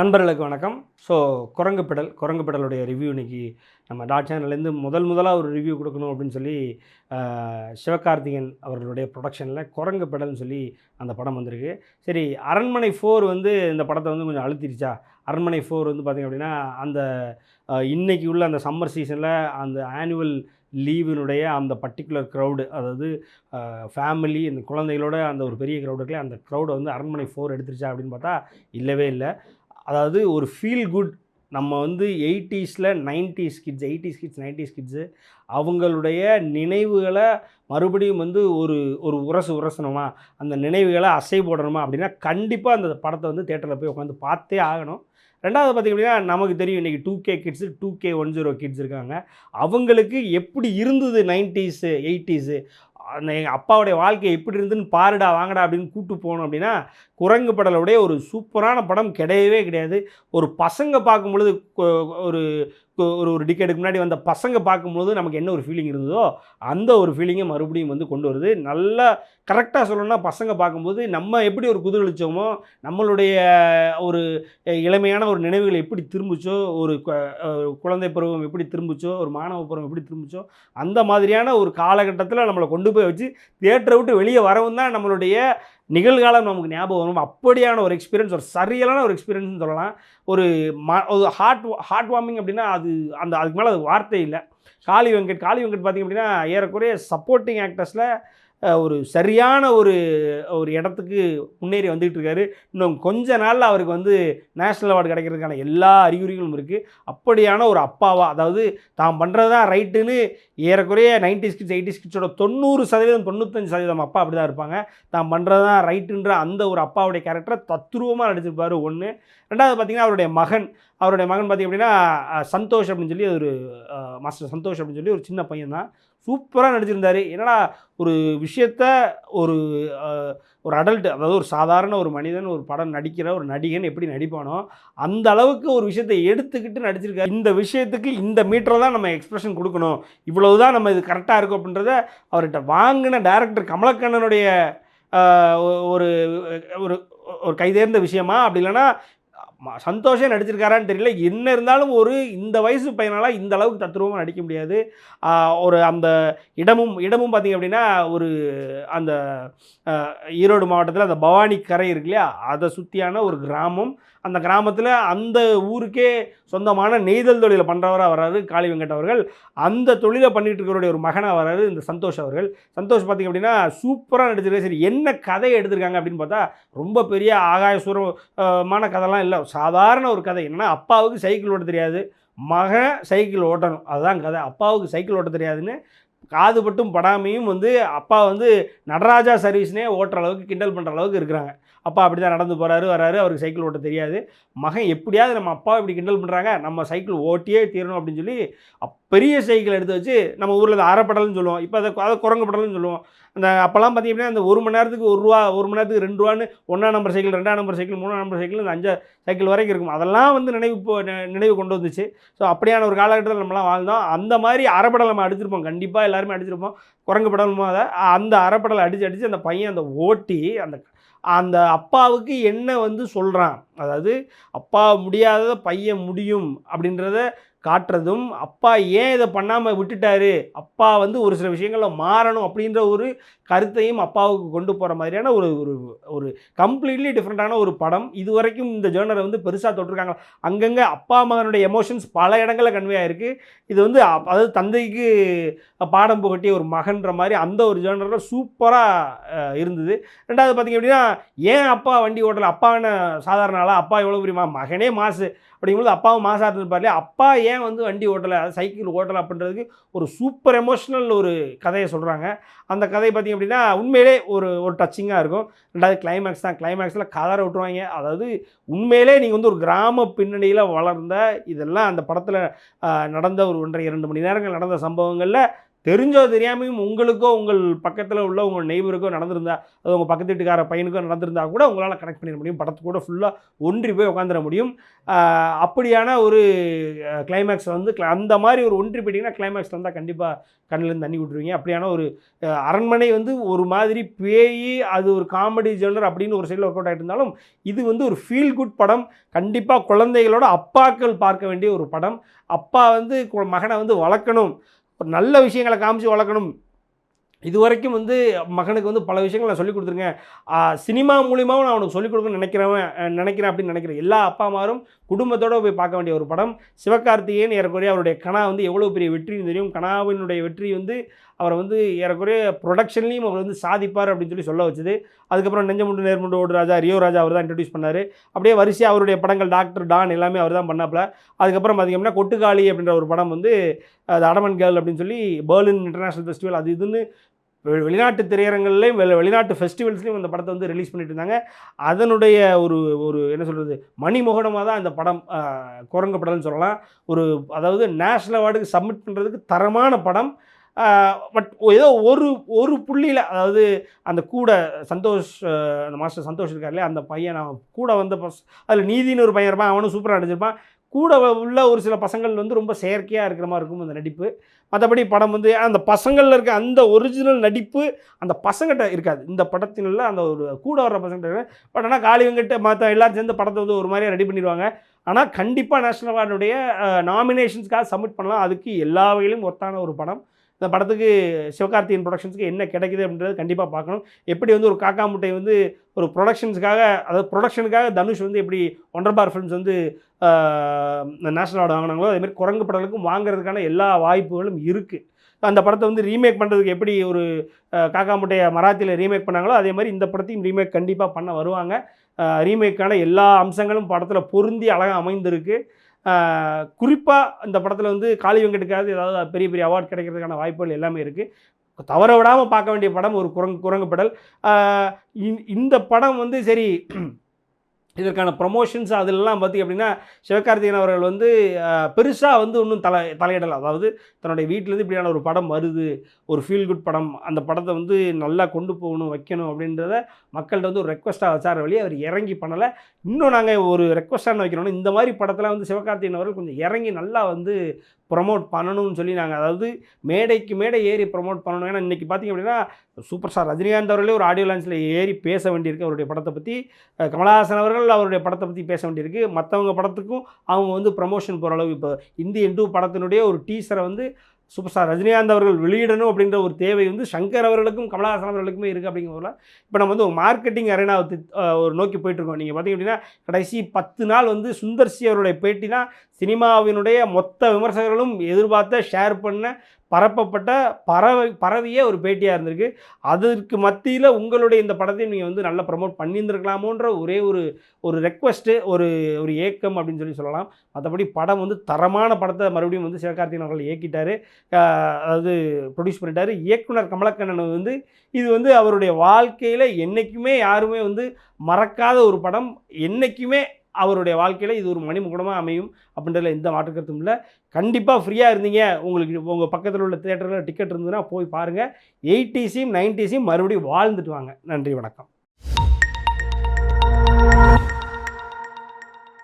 நண்பர்களுக்கு வணக்கம். ஸோ குரங்கு பெடல் குரங்கு பெடலுடைய ரிவ்யூ இன்னைக்கு நம்ம டாட் சேனல்லேருந்து முதல் முதலாக ஒரு ரிவ்யூ கொடுக்கணும் அப்படின்னு சொல்லி சிவகார்த்திகன் அவர்களுடைய ப்ரொடக்ஷனில் குரங்கு பெடல்னு சொல்லி அந்த படம் வந்திருக்கு. சரி அரண்மனை ஃபோர் வந்து இந்த படத்தை வந்து கொஞ்சம் அழுத்திருச்சா? அரண்மனை ஃபோர் வந்து பார்த்திங்க அப்படின்னா அந்த இன்றைக்கி உள்ள அந்த சம்மர் சீசனில் அந்த ஆனுவல் லீவினுடைய அந்த பர்டிகுலர் க்ரௌடு அதாவது ஃபேமிலி இந்த குழந்தைகளோட அந்த ஒரு பெரிய க்ரௌடு இருக்குல்ல அந்த க்ரௌடை வந்து அரண்மனை ஃபோர் எடுத்துருச்சா அப்படின்னு பார்த்தா இல்லவே இல்லை. அதாவது ஒரு ஃபீல் குட் நம்ம வந்து எயிட்டிஸில் nineties kids eighties kids nineties kids அவங்களுடைய நினைவுகளை மறுபடியும் வந்து ஒரு ஒரு உரசு உரசணுமா? அந்த நினைவுகளை அசை போடணுமா? அப்படின்னா கண்டிப்பாக அந்த படத்தை வந்து தேட்டரில் போய் உட்காந்து பார்த்தே ஆகணும். ரெண்டாவது பார்த்திங்க அப்படின்னா நமக்கு தெரியும் இன்றைக்கி two K kids two K one zero kids இருக்காங்க. அவங்களுக்கு எப்படி இருந்தது நைன்ட்டீஸு எயிட்டிஸு? அந்த எங்கள் அப்பாவுடைய வாழ்க்கை எப்படி இருந்துன்னு பாருடா வாங்கடா அப்படின்னு கூப்பிட்டு போனோம் அப்படின்னா குரங்கு படலுடைய ஒரு சூப்பரான படம் கிடையவே கிடையாது. ஒரு பசங்க பார்க்கும் பொழுது கொ- ஒரு ஒரு ஒரு டிக்கெட்டுக்கு முன்னாடி வந்த பசங்க பார்க்கும்போது நமக்கு என்ன ஒரு ஃபீலிங் இருந்ததோ அந்த ஒரு ஃபீலிங்கை மறுபடியும் வந்து கொண்டு வருது. நல்லா கரெக்டாக சொல்லணும்னா பசங்க பார்க்கும்போது நம்ம எப்படி ஒரு குதிரளிச்சோமோ நம்மளுடைய ஒரு இளமையான ஒரு நினைவுகள் எப்படி திரும்பிச்சோ ஒரு குழந்தை பருவம் எப்படி திரும்பிச்சோ ஒரு மாணவ பருவம் எப்படி திரும்பிச்சோ அந்த மாதிரியான ஒரு காலகட்டத்தில் நம்மளை கொண்டு போய் வச்சு தியேட்டரை விட்டு வெளியே வரவும் தான் நம்மளுடைய நிகழ்காலம் நமக்கு ஞாபகம் வரும். அப்படியான ஒரு எக்ஸ்பீரியன்ஸ் ஒரு சரியான ஒரு எக்ஸ்பீரியன்ஸ்னு சொல்லலாம். ஒரு ம ஒரு ஹார்ட் ஹார்ட் வார்மிங் அப்படின்னா அது அந்த அதுக்கு மேலே அது வார்த்தை இல்லை. காளி வெங்கட் காளி வெங்கட் பார்த்திங்க அப்படின்னா ஏறக்குறைய சப்போர்ட்டிங் ஆக்டர்ஸில் ஒரு சரியான ஒரு ஒரு இடத்துக்கு முன்னேறி வந்துகிட்டு இருக்காரு இன்னும் கொஞ்ச நாளில் அவருக்கு வந்து நேஷ்னல் அவார்டு கிடைக்கிறதுக்கான எல்லா அறிகுறிகளும் இருக்குது அப்படியான ஒரு அப்பாவா அதாவது தான் பண்ணுறது தான் ரைட்டுன்னு ஏறக்குறைய நைன்டி கிட்ஸ் எயிட்டி ஸ்கிட்ஸோட தொண்ணூறு சதவீதம் தொண்ணூத்தஞ்சு சதவீதம் அப்பா அப்படி தான் இருப்பாங்க. தான் பண்ணுறது தான் ரைட்டுன்ற அந்த ஒரு அப்பாவுடைய கேரக்டரை தத்ரூபமாக நடிச்சிருப்பார் ஒன்று ரெண்டாவது பார்த்திங்கன்னா அவருடைய மகன் அவருடைய மகன் பார்த்திங்க அப்படின்னா சந்தோஷ் அப்படின்னு சொல்லி ஒரு மாஸ்டர் சந்தோஷ் அப்படின்னு சொல்லி ஒரு சின்ன பையன் தான். சூப்பராக நடிச்சிருந்தார். என்னடா ஒரு விஷயத்த ஒரு ஒரு அடல்ட் அதாவது ஒரு சாதாரண ஒரு மனிதன் ஒரு படம் நடிக்கிற ஒரு நடிகன் எப்படி நடிப்பானோ அந்த அளவுக்கு ஒரு விஷயத்தை எடுத்துக்கிட்டு நடிச்சிருக்காரு. இந்த விஷயத்துக்கு இந்த மீட்டரை தான் நம்ம எக்ஸ்பிரஷன் கொடுக்கணும். இவ்வளவு தான் நம்ம இது கரெக்டாக இருக்கும் அப்படின்றத அவர்கிட்ட வாங்கின டேரக்டர் கமலக்கண்ணனுடைய ஒரு ஒரு ஒரு கைதேர்ந்த விஷயமா? அப்படி இல்லைன்னா சந்தோஷே நடிச்சிருக்காரான்னு தெரியல. என்ன இருந்தாலும் ஒரு இந்த வயசு பையனால் இந்த அளவுக்கு தத்துருவமாக நடிக்க முடியாது. ஒரு அந்த இடமும் இடமும் பார்த்திங்க அப்படின்னா ஒரு அந்த ஈரோடு மாவட்டத்தில் அந்த பவானி கரை இருக்கு இல்லையா? அதை சுற்றியான ஒரு கிராமம் அந்த கிராமத்தில் அந்த ஊருக்கே சொந்தமான நெய்தல் தொழிலை பண்ணுறவராக வர்றாரு காளி வெங்கட் அவர்கள். அந்த தொழிலை பண்ணிகிட்டு இருக்கிறவருடைய ஒரு மகனாக வர்றாரு இந்த சந்தோஷ் அவர்கள். சந்தோஷ் பார்த்திங்க அப்படின்னா சூப்பராக நடிச்சிருக்காரு. சரி என்ன கதை எடுத்திருக்காங்க அப்படின்னு பார்த்தா ரொம்ப பெரிய ஆகாயசூரமான கதைலாம் இல்லை. சாதாரண ஒரு கதை. என்னென்னா அப்பாவுக்கு சைக்கிள் ஓட்ட தெரியாது. மகன் சைக்கிள் ஓட்டணும். அதுதான் கதை. அப்பாவுக்கு சைக்கிள் ஓட்ட தெரியாதுன்னு காது பட்டும் படாமையும் வந்து அப்பா வந்து நடராஜா சர்வீஸ்னே ஓட்டுற அளவுக்கு கிண்டல் பண்ணுற அளவுக்கு இருக்கிறாங்க. அப்பா அப்படி தான் நடந்து போகிறாரு வராரு அவருக்கு சைக்கிள் ஓட்ட தெரியாது. மகன் எப்படியாவது நம்ம அப்பா இப்படி கிண்டல் பண்ணுறாங்க நம்ம சைக்கிள் ஓட்டியே தீரணும் அப்படின்னு சொல்லி அப்- பெரிய சைக்கிள் எடுத்து வச்சு நம்ம ஊரில் அதை அரைப்படல்னு சொல்லுவோம். இப்போ அதை அதை குரங்கு படல்னு சொல்லுவோம். அந்த அப்போல்லாம் பார்த்தீங்க அப்படின்னா அந்த ஒரு மணி நேரத்துக்கு ஒரு ரூபா ஒரு மணி நேரத்துக்கு ரெண்டு ரூபான்னு ஒன்றாம் நம்பர் சைக்கிள் ரெண்டாம் நம்பர் சைக்கிள் மூணாம் நம்பர் சைக்கிள் இந்த அஞ்சா சைக்கிள் வரைக்கும் இருக்கும். அதெல்லாம் வந்து நினைவு இப்போ- நினைவு கொண்டு வந்துச்சு. ஸோ அப்படியான ஒரு காலகட்டத்தில் நம்மலாம் வாழ்ந்தோம். அந்த மாதிரி அரைப்படல் நம்ம அடிச்சிருப்போம். கண்டிப்பாக எல்லாருமே அடிச்சிருப்போம். குரங்கு படலும் அதை அந்த அரைப்படலை அடித்து அடித்து அந்த பையன் அந்த ஓட்டி அந்த அந்த அப்பாவுக்கு என்ன வந்து சொல்கிறான் அதாவது அப்பா முடியாததை பையன் முடியும் அப்படின்றத காட்டுறதும் அப்பா ஏன் இதை பண்ணாமல் விட்டுட்டாரு? அப்பா வந்து ஒரு சில விஷயங்களில் மாறணும் அப்படின்ற ஒரு கருத்தையும் அப்பாவுக்கு கொண்டு போகிற மாதிரியான ஒரு ஒரு ஒரு கம்ப்ளீட்லி டிஃப்ரெண்ட்டான ஒரு படம். இது வரைக்கும் இந்த ஜேர்னரை வந்து பெருசாக தொட்டிருக்காங்க. அங்கங்கே அப்பா மகனுடைய எமோஷன்ஸ் பல இடங்களில் கன்வே ஆகிருக்கு இது வந்து அப்- அதாவது தந்தைக்கு பாடம் புகட்டிய ஒரு மகன்ற மாதிரி அந்த ஒரு ஜேர்னரில் சூப்பராக இருந்தது. ரெண்டாவது பார்த்தீங்க அப்படின்னா ஏன் அப்பா வண்டி ஓட்டலை? அப்பா என்ன சாதாரண ஆளா அப்பா எவ்வளோ பெரியமா மகனே மாசு. அப்படிங்கும்போது அப்பாவும் மாசாக இருந்திருப்பார் இல்லையா அப்பா ஏன் வந்து வண்டி ஓட்டலை? அது சைக்கிள் ஓட்டலை அப்படின்றதுக்கு ஒரு சூப்பர் எமோஷ்னல் ஒரு கதையை சொல்கிறாங்க அந்த கதை பார்த்திங்க அப்படின்னா உண்மையிலே ஒரு ஒரு டச்சிங்காக இருக்கும். ரெண்டாவது கிளைமேக்ஸ் தான். கிளைமேக்ஸில் கதற விட்டுருவாங்க. அதாவது உண்மையிலே நீங்கள் வந்து ஒரு கிராம பின்னணியில் வளர்ந்த இதெல்லாம் அந்த படத்தில் நடந்த ஒரு ஒன்றரை இரண்டு மணி நேரங்கள் நடந்த சம்பவங்களில் தெரிஞ்சோ தெரியாமையும் உங்களுக்கோ உங்கள் பக்கத்தில் உள்ள உங்கள் நெய்பருக்கோ நடந்திருந்தா அது உங்கள் பக்கத்து வீட்டுக்கார பையனுக்கோ நடந்திருந்தா கூட உங்களால் கனெக்ட் பண்ணிட முடியும். படத்து கூட ஃபுல்லாக ஒன்றி போய் உட்காந்துட முடியும். அப்படியான ஒரு கிளைமேக்ஸ் வந்து அந்த மாதிரி ஒரு ஒன்றி போயிட்டீங்கன்னா கிளைமேக்ஸ் வந்தால் கண்டிப்பாக கண்ணிலேருந்து தண்ணி விட்டுருவீங்க. அப்படியான ஒரு அரண்மனை வந்து ஒரு மாதிரி பேய் அது ஒரு காமெடி ஜெனர் அப்படின்னு ஒரு சைடில் ஒர்க் அவுட் ஆகிட்டு இருந்தாலும் இது வந்து ஒரு ஃபீல் குட் படம். கண்டிப்பாக குழந்தைகளோட அப்பாக்கள் பார்க்க வேண்டிய ஒரு படம். அப்பா வந்து மகனை வந்து வளர்க்கணும். நல்ல விஷயங்களை காமிச்சு வளர்க்கணும். இது வரைக்கும் வந்து மகனுக்கு வந்து பல விஷயங்கள் நான் சொல்லிக் கொடுத்துருக்கேன். சினிமா மூலியமாகவும் நான் அவனுக்கு சொல்லிக் கொடுக்கணும்னு நினைக்கிறவன் நினைக்கிறேன் அப்படின்னு நினைக்கிறேன் எல்லா அப்பா அம்மாரும் குடும்பத்தோடு போய் பார்க்க வேண்டிய ஒரு படம். சிவகார்த்திகேயன் ஏறக்குறைய அவருடைய கணா வந்து எவ்வளோ பெரிய வெற்றின்னு தெரியும். கணாவினுடைய வெற்றி வந்து அவரை வந்து ஏறக்குறைய ப்ரொடக்ஷன்லேயும் அவர் வந்து சாதிப்பார் அப்படின்னு சொல்லி சொல்ல வச்சுது. அதுக்கப்புறம் நெஞ்சமுண்டு நேர்முண்டு ஓடு ராஜா ரியோ ராஜா அவர் தான் இன்ட்ரடியூஸ் பண்ணார். அப்படியே வரிசையாக அவருடைய படங்கள் டாக்டர் டான் எல்லாமே அவர் தான் பண்ணாப்புல. அதுக்கப்புறம் பார்த்திங்கன்னா கொட்டுக்காளி அப்படின்ற ஒரு படம் வந்து அது அடமன் கேர்ள் அப்படின்னு சொல்லி பெர்லின் இன்டர்நேஷ்னல் ஃபெஸ்டிவல் அது இதுன்னு வெளிநாட்டு திரையரங்கள்லேயும் வெளி வெளிநாட்டு ஃபெஸ்டிவல்ஸ்லையும் அந்த படத்தை வந்து ரிலீஸ் பண்ணிட்டு இருந்தாங்க. அதனுடைய ஒரு ஒரு என்ன சொல்கிறது மணிமுகடமாக தான் இந்த படம் ஆஹ், படம்னு சொல்லலாம். ஒரு அதாவது நேஷ்னல் அவார்டுக்கு சப்மிட் பண்ணுறதுக்கு தரமான படம். பட் ஏதோ ஒரு ஒரு புள்ளியில் அதாவது அந்த கூட சந்தோஷ் அந்த மாஸ்டர் சந்தோஷ் இருக்கார் இல்லையா அந்த பையன் அவன் கூட வந்த பஸ் அதில் நீதினு ஒரு பையன் இருப்பான் அவனும் சூப்பராக நடிச்சிருப்பான். கூட உள்ள ஒரு சில பசங்கள் வந்து ரொம்ப செயற்கையாக இருக்கிற மாதிரி இருக்கும் அந்த நடிப்பு. மற்றபடி படம் வந்து அந்த பசங்களில் இருக்க அந்த ஒரிஜினல் நடிப்பு அந்த பசங்கிட்ட இருக்காது. இந்த படத்தினில் அந்த ஒரு கூட வர்ற பசங்கிட்ட பட் ஆனால் காளி வெங்கட் மற்ற எல்லாரும் சேர்ந்து படத்தை வந்து ஒரு மாதிரியாக ரெடி பண்ணிடுவாங்க. ஆனால் கண்டிப்பாக நேஷனல் அவார்டுடைய நாமினேஷன்ஸ்க்காக சப்மிட் பண்ணலாம். அதுக்கு எல்லா வகையிலும் ஒத்தான ஒரு படம். இந்த படத்துக்கு சிவகார்த்தியின் ப்ரொடக்ஷன்ஸுக்கு என்ன கிடைக்குது அப்படின்றது கண்டிப்பாக பார்க்கணும். எப்படி வந்து ஒரு காக்கா முட்டை வந்து ஒரு ப்ரொடக்ஷன்ஸுக்காக அதாவது ப்ரொடக்ஷனுக்காக தனுஷ் வந்து எப்படி ஒண்டர் பார் ஃபிலிம்ஸ் வந்து நேஷனல் அவார்டு வாங்கினாங்களோ அதேமாதிரி குரங்கு படங்களுக்கும் வாங்குறதுக்கான எல்லா வாய்ப்புகளும் இருக்குது அந்த படத்தை வந்து ரீமேக் பண்ணுறதுக்கு எப்படி ஒரு காக்கா முட்டையை மராத்தியில் ரீமேக் பண்ணாங்களோ அதே மாதிரி இந்த படத்தையும் ரீமேக் கண்டிப்பாக பண்ண வருவாங்க. ரீமேக்கான எல்லா அம்சங்களும் படத்தில் பொருந்தி அழகாக அமைந்திருக்கு. குறிப்பாக இந்த படத்தில் வந்து காளி வெங்கட்டுக்காவது ஏதாவது பெரிய பெரிய அவார்ட் கிடைக்கிறதுக்கான வாய்ப்புகள் எல்லாமே இருக்குது தவற விடாமல் பார்க்க வேண்டிய படம் ஒரு குரங்கு குரங்கு படல். இந்த படம் வந்து சரி இதற்கான ப்ரொமோஷன்ஸ் அதிலெல்லாம் பார்த்திங்க அப்படின்னா சிவகார்த்திகேயன் அவர்கள் வந்து பெருசாக வந்து ஒன்றும் தலை தலையிடலை. அதாவது தன்னுடைய வீட்டிலேருந்து இப்படியான ஒரு படம் வருது ஒரு ஃபீல் குட் படம் அந்த படத்தை வந்து நல்லா கொண்டு போகணும் வைக்கணும் அப்படின்றத மக்கள்கிட்ட வந்து ஒரு ரெக்வஸ்ட்டாக வச்சார வழியே அவர் இறங்கி பண்ணலை. இன்னும் நாங்கள் ஒரு ரெக்வஸ்ட்டாக வைக்கிறோம் இந்த மாதிரி படத்தில் வந்து சிவகார்த்திகேயன் அவர்கள் கொஞ்சம் இறங்கி நல்லா வந்து ப்ரொமோட் பண்ணணும்னு சொல்லி நாங்கள் அதாவது மேடைக்கு மேடை ஏறி ப்ரொமோட் பண்ணணும். ஏன்னா இன்றைக்கி பார்த்திங்க அப்படின்னா சூப்பர் ஸ்டார் ரஜினிகாந்த் அவர்களே ஒரு ஆடியோ லான்ச்சில் ஏறி பேச வேண்டியிருக்கு அவருடைய படத்தை பற்றி கமலஹாசன் அவர்கள் அவருடைய படத்தை பற்றி பேச வேண்டியிருக்கு. மற்றவங்க படத்துக்கும் அவங்க வந்து ப்ரமோஷன் போகிற அளவு இப்போ இந்தியன் டூ படத்தினுடைய ஒரு டீசரை வந்து சூப்பர் ஸ்டார் ரஜினிகாந்த் அவர்கள் வெளியிடணும் அப்படின்ற ஒரு தேவை வந்து சங்கர் அவர்களுக்கும் கமலஹாசன் அவர்களுக்குமே இருக்குது அப்படிங்கிறதுல இப்போ நம்ம வந்து ஒரு மார்க்கெட்டிங் அரேனாவை ஒரு நோக்கி போயிட்டுருக்கோம் நீங்கள் பார்த்தீங்க அப்படின்னா கடைசி பத்து நாள் வந்து சுந்தர்சி அவருடைய பேட்டி தான் சினிமாவினுடைய மொத்த விமர்சகர்களும் எதிர்பார்த்த ஷேர் பண்ண பரப்பப்பட்ட பறவை பறவையே ஒரு பேட்டியாக இருந்திருக்கு. அதற்கு மத்தியில் உங்களுடைய இந்த படத்தையும் நீங்கள் வந்து நல்லா ப்ரமோட் பண்ணியிருந்துருக்கலாமோன்ற ஒரே ஒரு ஒரு ரெக்வஸ்ட்டு ஒரு ஒரு ஏக்கம் அப்படின்னு சொல்லி சொல்லலாம். மற்றபடி படம் வந்து தரமான படத்தை மறுபடியும் வந்து சிவகார்த்திகன் அவர்கள் இயக்கிட்டார். அதாவது ப்ரொடியூஸ் பண்ணிட்டார். இயக்குனர் கமலக்கண்ணன் வந்து இது வந்து அவருடைய வாழ்க்கையில் என்றைக்குமே யாருமே வந்து மறக்காத ஒரு படம். என்றைக்குமே அவருடைய வாழ்க்கையில் இது ஒரு மணிமுகடமாக அமையும் அப்படின்றதுல எந்த மாற்று கருத்தும் இல்லை. கண்டிப்பாக ஃப்ரீயாக இருந்தீங்க. உங்களுக்கு உங்கள் பக்கத்தில் உள்ள தேட்டரில் டிக்கெட் இருந்ததுன்னா போய் பாருங்கள் எயிட்டிஸையும் நைன்ட்டிஸையும் மறுபடியும் வாழ்ந்துட்டு வாங்க. நன்றி வணக்கம்.